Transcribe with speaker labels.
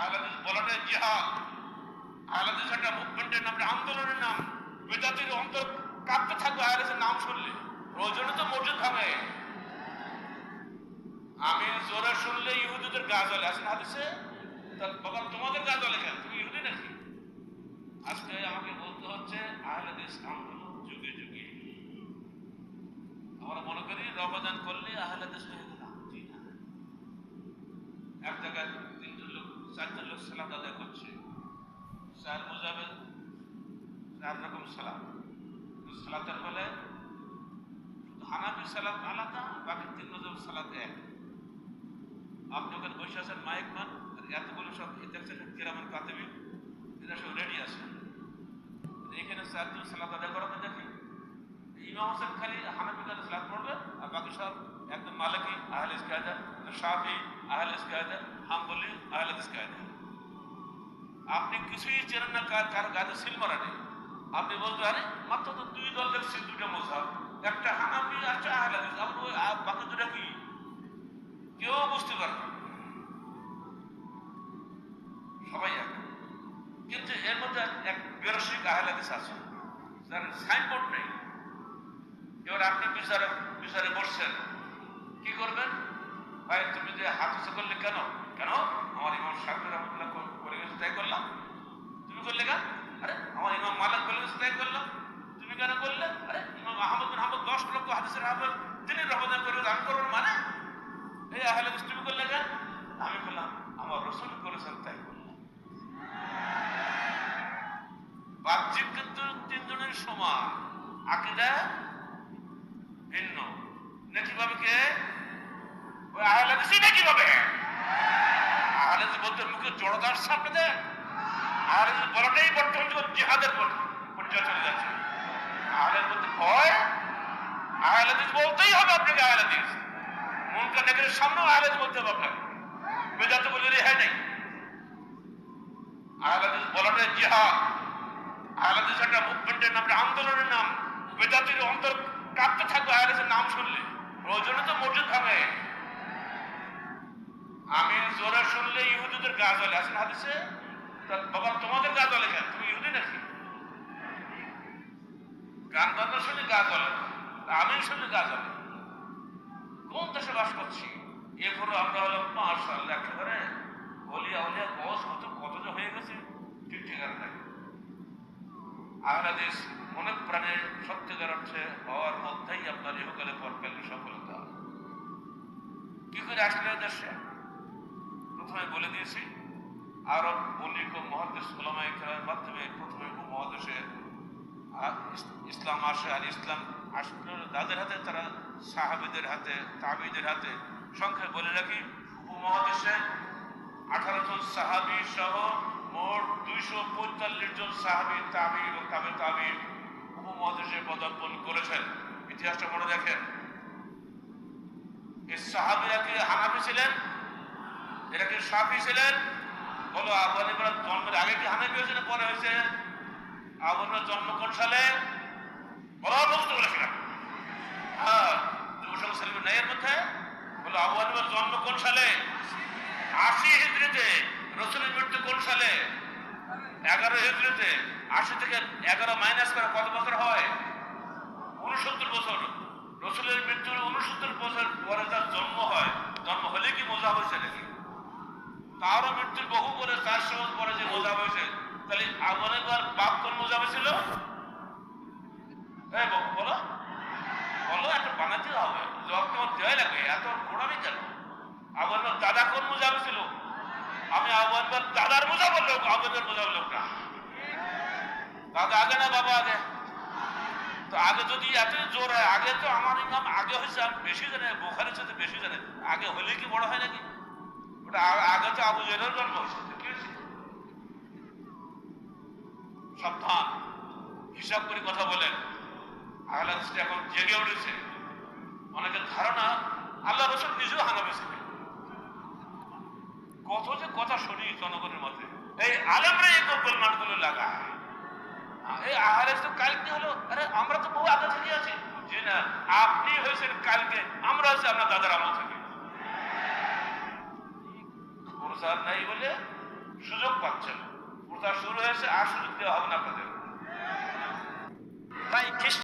Speaker 1: আহলাদিস বলাটা জিহাদ। আহলাদিস একটা মুভমেন্টের নাম আন্দোলনের নাম। বেদাতির অন্তর কাঁপতে থাকবে আহলাদিসের নাম শুনলে। প্রয়োজনে তো মসজিদ ভাঙে। আমি জোরে শুনলে ইহুদিদের গা জ্বলে। আসেন হাদিসে? বাবা, তোমাদের গা জ্বলে কেন? তুমি ইহুদি নাকি? আজকে আমাকে বলতে হচ্ছে আহলাদিস আন্দোলন যুগে যুগে। আমরা মনে করি রমাদান করলে আহলাদিস হয়ে গেলাম। এক জায়গায় চারজন লোক সালাম আদায় করছে। চার মোজাবে চার রকম সালাম। সালাতের বলে হানাফি সালাত আলাদা, বাকি তিন মোজাব সালাত এক। আপনি ওখানে বসে আছেন, মাইক মান, আর এতগুলো সব দেখছেন কেরামান কাতেবি এরা সব রেডি আছে। এখানে চারজন সালাত আদায় করাতে দেখি। ইমাম হোসেন খালি হানাফি কাজে সালাত পড়বে আর বাকি সব একদম মালিকি আহলে ইসকায়দা শাফি আহলে ইসকায়দা হাম্বলি আহলে ইসকায়দা আপনি কিছুই চেনেন না, কার কার গাছে সিল মারা নেই। আপনি বলতে আরে মাত্র তো দুই দল দেখছি দুটো মজাব একটা হানাফি আর একটা আহলে হাদিস। আপনি ওই বাকি দুটা কি কেউ বুঝতে পারবে না। সবাই এক। কিন্তু এর মধ্যে এক বেরসিক আহলে হাদিস আছে, যার সাইনবোর্ড নেই। এবার আপনি বিচারে বিচারে বসছেন। কি করবেন? ভাই, তুমি যে হাত উঁচু করলে কেন? কেন? আমার ইমাম সাহেব রহমতুল্লাহ করে গেছে, তাই করলাম। তুমি করলে কেন? আরে, আমার ইমাম মালিক বলে গেছে, তাই করলাম। তুমি কেন করলে? আরে, ইমাম আহমদ বিন হাম্বল দশ লক্ষ হাদিসের হাফেজ তিনি রহমান করে আমি করব মানে। এই আহলে তুমি করলে কেন? আমি করলাম, আমার রসুল করেছেন, তাই করলাম। বাহ্যিক কিন্তু তিনজনের সমান। আকিদা না কীভাবে কে ওই আহলে হাদিসই না কীভাবে আহলে বলতে মুখে জড়তার সামনে দেন আহলে বলাটাই বর্তমান যুগ জিহাদের পর্যায়ে চলে যাচ্ছে। আহলে বলতে ভয়? আহলে বলতেই হবে আপনাকে আহলে হাদিস। মুনকা নেকের সামনেও আহলে বলতে হবে আপনাকে। বেদাতে বলে রেহাই নেই। আহলে বলাটাই জিহাদ। আহলে একটা মুভমেন্টের নাম আন্দোলনের নাম। বেদাতির অন্তর কাঁপতে থাকবে আহলে নাম শুনলে। প্রয়োজনে তো মসজিদ ভাঙে আমি জোরে শুনলে ইহুদিদের গা জ্বলে। আসেন হাদিসে? বাবা, তোমাদের গা জ্বলে কেন? তুমি ইহুদি নাকি? গান বাজনা শুনে গা জ্বলে না। তা আমি শুনলে গা জ্বলে। কোন দেশে বাস করছি? এরপরে আমরা হলো মার্শাল একেবারে বলি আউলিয়া বস কত কত যে হয়ে গেছে। ঠিক ঠিকানা নাই। আহলাদিস মনে প্রাণে সত্যিকার অর্থে মধ্যেই আপনার ইহকালে পরকালে সফলতা। কি করে আসলে দেশে প্রথমে বলে দিয়েছি, আরব বণিক ও মহাদেশ ওলামাই খেলার মাধ্যমে প্রথমে উপমহাদেশে ইসলাম আসে আর ইসলাম আসলে। তাদের হাতে, তারা সাহাবিদের হাতে, তাবিদের হাতে সংখ্যায় বলে রাখি উপমহাদেশে আঠারো জন সাহাবি সহ মোট দুইশো পঁয়তাল্লিশ জন সাহাবি, তাবি এবং তাবে তাবি উপমহাদেশে পদার্পণ করেছেন। ইতিহাসটা মনে রাখেন? সাহাবিরা কি হানাফি ছিলেন? এরা কি সাফি ছিলেন? বলো, আবু জন্মের আগে কি হানাফি হয়েছে না পরে হয়েছে? আবু জন্ম কোন সালে? বলো হ্যাঁ ন্যায়ের মধ্যে? জন্ম কোন সালে? আশি কোন সালে? এগারো আশি থেকে এগারো মাইনাস করে কত বছর হয় উনসত্তর বছর রসুলের মৃত্যুর উনসত্তর বছর পরে তার জন্ম হয়। জন্ম হলে কি মজা হয়েছে নাকি? তারও মৃত্যুর বহু পরে চারশো বছর পরে যে মজা হয়েছে, তাহলে আগুনের বাপ কোন মজা হয়েছিল বলো। বলো একটা বানাতে হবে। জব তোমার দেওয়াই লাগবে, এত ঘোরামি কেন? আগুনের দাদা কোন মজা হয়েছিল আমি আগুনের দাদার মজা বলল আগুনের মজা বলল না। দাদা আগে না, বাবা আগে? তো আগে যদি এত জোর হয়, আগে তো আমার ইমাম আগে হয়েছে, আমি বেশি জানে, বোখারের সাথে বেশি জানে। আগে হলে কি বড় হয় নাকি? ওটা আগে তো আবু জেরের জন্ম? সাবধান। হিসাব করে কথা বলেন। আহলা হাদিসটা এখন জেগে উঠেছে। অনেকের ধারণা, আল্লাহ রসুল নিজেও হানাবে ছিলেন কত যে কথা শুনি জনগণের মধ্যে এই আলেমরা এই গোপল মানগুলো লাগায়। এই আহারে তো কালকে হলো? আরে আমরা তো বহু আগে থেকে আছি। জি না আপনি হয়েছেন কালকে আমরা হয়েছি আপনার দাদার আমল থেকে। প্রসার নাই বলে পাচ্ছেন। প্রচার শুরু হয়েছে আর সুযোগ দেওয়া হবে না আপনাদের।
Speaker 2: তাই